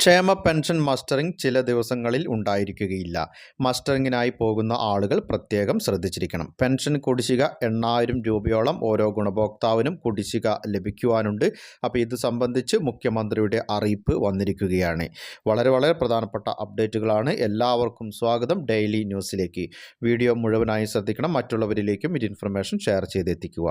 ക്ഷേമ pension mustering ചില ദിവസങ്ങളിൽ ഉണ്ടായിരിക്കുകയില്ല. മസ്റ്ററിങ്ങിനായി പോകുന്ന ആളുകൾ പ്രത്യേകം ശ്രദ്ധിച്ചിരിക്കണം. പെൻഷൻ കുടിശ്ശിക എണ്ണായിരം രൂപയോളം ഓരോ ഗുണഭോക്താവിനും കുടിശ്ശിക ലഭിക്കുവാനുണ്ട്. അപ്പോൾ ഇത് സംബന്ധിച്ച് മുഖ്യമന്ത്രിയുടെ അറിയിപ്പ് വന്നിരിക്കുകയാണ്. വളരെ വളരെ പ്രധാനപ്പെട്ട അപ്ഡേറ്റുകളാണ്. എല്ലാവർക്കും സ്വാഗതം ഡെയിലി ന്യൂസിലേക്ക്. വീഡിയോ മുഴുവനായി ശ്രദ്ധിക്കണം. മറ്റുള്ളവരിലേക്കും ഇത് ഇൻഫർമേഷൻ ഷെയർ ചെയ്തെത്തിക്കുക.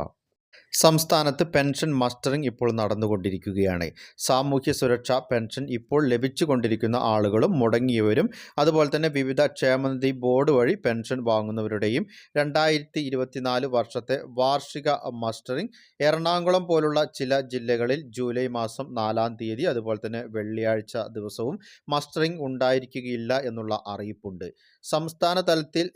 സംസ്ഥാനത്ത് പെൻഷൻ മസ്റ്ററിംഗ് ഇപ്പോൾ നടന്നുകൊണ്ടിരിക്കുകയാണ്. സാമൂഹ്യ സുരക്ഷാ പെൻഷൻ ഇപ്പോൾ ലഭിച്ചുകൊണ്ടിരിക്കുന്ന ആളുകളും മുടങ്ങിയവരും അതുപോലെ തന്നെ വിവിധ ക്ഷേമനിധി ബോർഡ് വഴി പെൻഷൻ വാങ്ങുന്നവരുടെയും രണ്ടായിരത്തി ഇരുപത്തിനാല് വർഷത്തെ വാർഷിക മസ്റ്ററിംഗ് എറണാകുളം പോലുള്ള ചില ജില്ലകളിൽ ജൂലൈ മാസം നാലാം തീയതി അതുപോലെ തന്നെ വെള്ളിയാഴ്ച ദിവസവും മസ്റ്ററിംഗ് ഉണ്ടായിരിക്കുകയില്ല എന്നുള്ള അറിയിപ്പുണ്ട്. സംസ്ഥാന തലത്തിൽ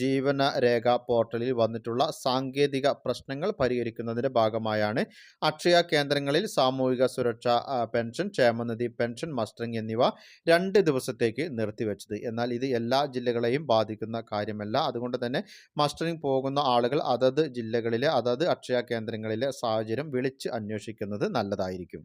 ജീവന രേഖ പോർട്ടലിൽ വന്നിട്ടുള്ള സാങ്കേതിക പ്രശ്നങ്ങൾ പരിഹരിക്കുന്നതിന്റെ ഭാഗമായാണ്. അക്ഷയ കേന്ദ്രങ്ങളിൽ സാമൂഹിക സുരക്ഷ പെൻഷൻ ക്ഷേമനിധി പെൻഷൻ മസ്റ്ററിംഗ് എന്നിവ രണ്ട് ദിവസത്തേക്ക് നിർത്തിവെച്ചത്. എന്നാൽ ഇത് എല്ലാ ജില്ലകളെയും ബാധിക്കുന്ന കാര്യമല്ല. അതുകൊണ്ട് തന്നെ മസ്റ്ററിംഗ് പോകുന്ന ആളുകൾ അതത് ജില്ലകളിലെ അതത് അക്ഷയ കേന്ദ്രങ്ങളിലെ സാഹചര്യം വിളിച്ച് അന്വേഷിക്കുന്നത് നല്ലതായിരിക്കും.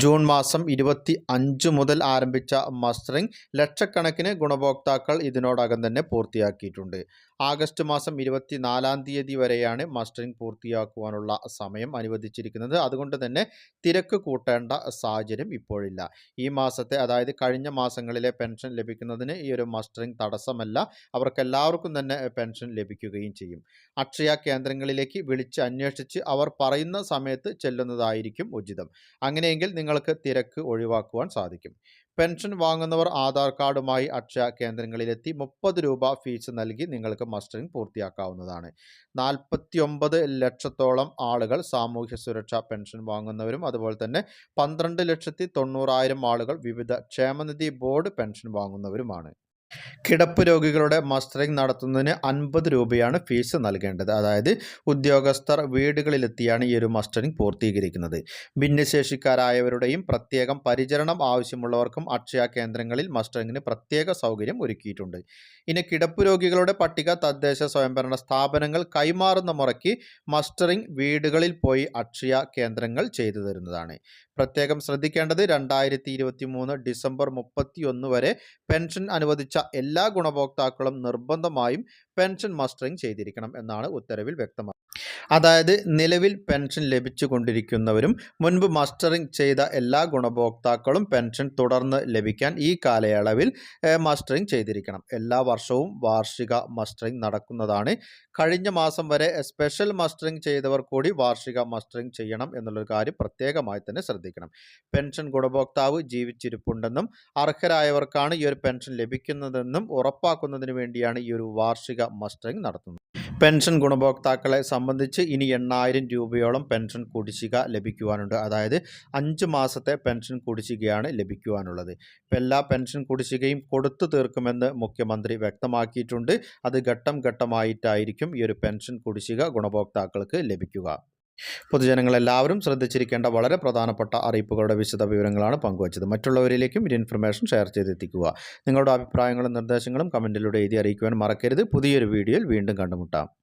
ജൂൺ മാസം ഇരുപത്തി അഞ്ച് മുതൽ ആരംഭിച്ച മസ്റ്ററിംഗ് ലക്ഷക്കണക്കിന് ഗുണഭോക്താക്കൾ ഇതിനോടകം തന്നെ പൂർത്തിയാക്കിയിട്ടുണ്ട്. ആഗസ്റ്റ് മാസം ഇരുപത്തിനാലാം തീയതി വരെയാണ് മസ്റ്ററിംഗ് പൂർത്തിയാക്കുവാനുള്ള സമയം അനുവദിച്ചിരിക്കുന്നത്. അതുകൊണ്ട് തന്നെ തിരക്ക് കൂട്ടേണ്ട സാഹചര്യം ഇപ്പോഴില്ല. ഈ മാസത്തെ അതായത് കഴിഞ്ഞ മാസങ്ങളിലെ പെൻഷൻ ലഭിക്കുന്നതിന് ഈ ഒരു മസ്റ്ററിംഗ് തടസ്സമല്ല. അവർക്ക് എല്ലാവർക്കും തന്നെ പെൻഷൻ ലഭിക്കുകയും ചെയ്യും. അക്ഷയ കേന്ദ്രങ്ങളിലേക്ക് വിളിച്ച് അന്വേഷിച്ച് അവർ പറയുന്ന സമയത്ത് ചെല്ലുന്നതായിരിക്കും ഉചിതം. അങ്ങനെയെങ്കിൽ നിങ്ങൾക്ക് തിരക്ക് ഒഴിവാക്കുവാൻ സാധിക്കും. പെൻഷൻ വാങ്ങുന്നവർ ആധാർ കാർഡുമായി അക്ഷയ കേന്ദ്രങ്ങളിലെത്തി മുപ്പത് രൂപ ഫീസ് നൽകി നിങ്ങൾക്ക് മസ്റ്ററിംഗ് പൂർത്തിയാക്കാവുന്നതാണ്. നാൽപ്പത്തിയൊമ്പത് ലക്ഷത്തോളം ആളുകൾ സാമൂഹ്യ സുരക്ഷാ പെൻഷൻ വാങ്ങുന്നവരും അതുപോലെ തന്നെ പന്ത്രണ്ട് ലക്ഷത്തി തൊണ്ണൂറായിരം ആളുകൾ വിവിധ ക്ഷേമനിധി ബോർഡ് പെൻഷൻ വാങ്ങുന്നവരുമാണ്. കിടപ്പ് രോഗികളുടെ മസ്റ്ററിംഗ് നടത്തുന്നതിന് അൻപത് രൂപയാണ് ഫീസ് നൽകേണ്ടത്. അതായത് ഉദ്യോഗസ്ഥർ വീടുകളിലെത്തിയാണ് ഈ ഒരു മസ്റ്ററിംഗ് പൂർത്തീകരിക്കുന്നത്. ഭിന്നശേഷിക്കാരായവരുടെയും പ്രത്യേകം പരിചരണം ആവശ്യമുള്ളവർക്കും അക്ഷയ കേന്ദ്രങ്ങളിൽ മസ്റ്ററിംഗിന് പ്രത്യേക സൗകര്യം ഒരുക്കിയിട്ടുണ്ട്. ഇനി കിടപ്പ് രോഗികളുടെ പട്ടിക തദ്ദേശ സ്വയംഭരണ സ്ഥാപനങ്ങൾ കൈമാറുന്ന മുറയ്ക്ക് മസ്റ്ററിംഗ് വീടുകളിൽ പോയി അക്ഷയ കേന്ദ്രങ്ങൾ ചെയ്തു തരുന്നതാണ്. പ്രത്യേകം ശ്രദ്ധിക്കേണ്ടത് രണ്ടായിരത്തി ഇരുപത്തി മൂന്ന് ഡിസംബർ മുപ്പത്തി ഒന്ന് വരെ പെൻഷൻ അനുവദിച്ച എല്ലാ ഗുണഭോക്താക്കളും നിർബന്ധമായും പെൻഷൻ മസ്റ്ററിംഗ് ചെയ്തിരിക്കണം എന്നാണ് ഉത്തരവിൽ വ്യക്തമാക്കുന്നത് അതായത് നിലവിൽ പെൻഷൻ ലഭിച്ചുകൊണ്ടിരിക്കുന്നവരും മുൻപ് മസ്റ്ററിംഗ് ചെയ്ത എല്ലാ ഗുണഭോക്താക്കളും പെൻഷൻ തുടർന്ന് ലഭിക്കാൻ ഈ കാലയളവിൽ മസ്റ്ററിംഗ് ചെയ്തിരിക്കണം. എല്ലാ വർഷവും വാർഷിക മസ്റ്ററിംഗ് നടക്കുന്നതാണ്. കഴിഞ്ഞ മാസം വരെ സ്പെഷ്യൽ മസ്റ്ററിംഗ് ചെയ്തവർ കൂടി വാർഷിക മസ്റ്ററിംഗ് ചെയ്യണം എന്നുള്ളൊരു കാര്യം പ്രത്യേകമായി തന്നെ ശ്രദ്ധിക്കണം പെൻഷൻ ഗുണഭോക്താവ് ജീവിച്ചിരിപ്പുണ്ടെന്നും അർഹരായവർക്കാണ് ഈ ഒരു പെൻഷൻ ലഭിക്കുന്നതെന്നും ഉറപ്പാക്കുന്നതിന് വേണ്ടിയാണ് ഈ ഒരു വാർഷിക മസ്റ്ററിംഗ് നടത്തുന്നത്. പെൻഷൻ ഗുണഭോക്താക്കളെ സംബന്ധിച്ച് ഇനി എണ്ണായിരം രൂപയോളം പെൻഷൻ കുടിശ്ശിക ലഭിക്കുവാനുണ്ട്. അതായത് അഞ്ച് മാസത്തെ പെൻഷൻ കുടിശ്ശികയാണ് ലഭിക്കുവാനുള്ളത്. ഇപ്പം എല്ലാ പെൻഷൻ കുടിശ്ശികയും കൊടുത്തു തീർക്കുമെന്ന് മുഖ്യമന്ത്രി വ്യക്തമാക്കിയിട്ടുണ്ട്. അത് ഘട്ടം ഘട്ടമായിട്ടായിരിക്കും ഈ ഒരു പെൻഷൻ കുടിശ്ശിക ഗുണഭോക്താക്കൾക്ക് ലഭിക്കുക. പൊതുജനങ്ങളെല്ലാവരും ശ്രദ്ധിച്ചിരിക്കേണ്ട വളരെ പ്രധാനപ്പെട്ട അറിയിപ്പുകളുടെ വിശദ വിവരങ്ങളാണ് പങ്കുവച്ചത്. മറ്റുള്ളവരിലേക്കും ഈ ഇൻഫർമേഷൻ ഷെയർ ചെയ്തെത്തിക്കുക. നിങ്ങളുടെ അഭിപ്രായങ്ങളും നിർദ്ദേശങ്ങളും കമന്റിലൂടെ എഴുതി അറിയിക്കുവാൻ മറക്കരുത്. പുതിയൊരു വീഡിയോയിൽ വീണ്ടും കണ്ടുമുട്ടാം.